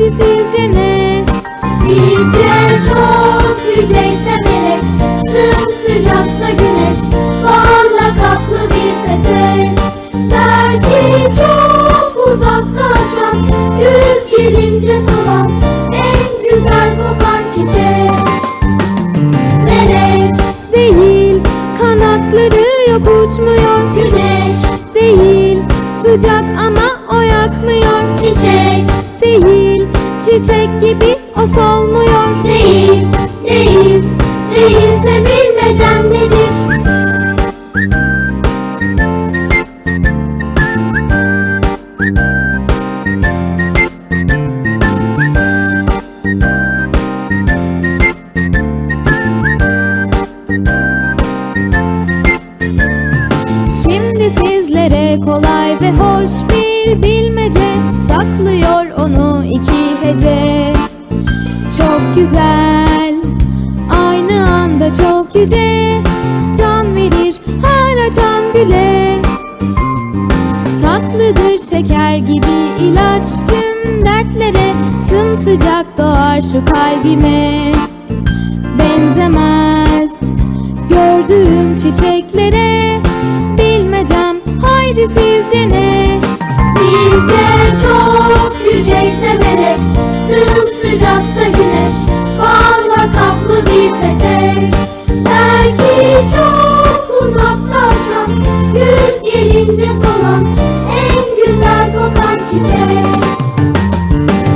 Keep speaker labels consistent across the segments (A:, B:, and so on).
A: haydi sizce ne?
B: Bizce çok yüceyse melek Sımsıcaksa güneş Balla kaplı bir petek. Belki çok uzakta açan Güz gelince solan En güzel kokan çiçek. Melek,
A: Değil kanatları yok uçmuyor
B: çiçek
A: gibi o solmuyor
B: Değil, değil, değilse bilmecen nedir?
A: Şimdi sizlere kolay ve hoş bir bilmece Saklıyor onu yüce Can verir her açan güle. Tatlıdır şeker gibi ilaç tüm dertlere Sımsıcak doğar şu kalbime. Benzemez gördüğüm çiçeklere Bilmecem haydi sizce ne?
B: Bizce çok yüceyse melek Sımsıcaksa güneş Gelince solan En güzel kokan çiçek.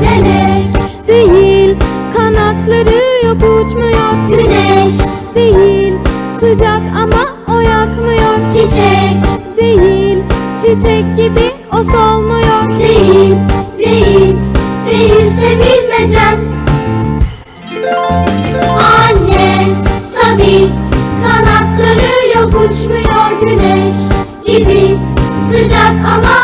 B: Melek,
A: Değil kanatları yok uçmuyor.
B: Güneş,
A: Değil sıcak ama o yakmıyor
B: çiçek
A: Değil çiçek gibi o solmuyor.
B: Değil, değil, değilse bilmecen Anne, tabi kanatları yok uçmuyor gibi Sıcak ama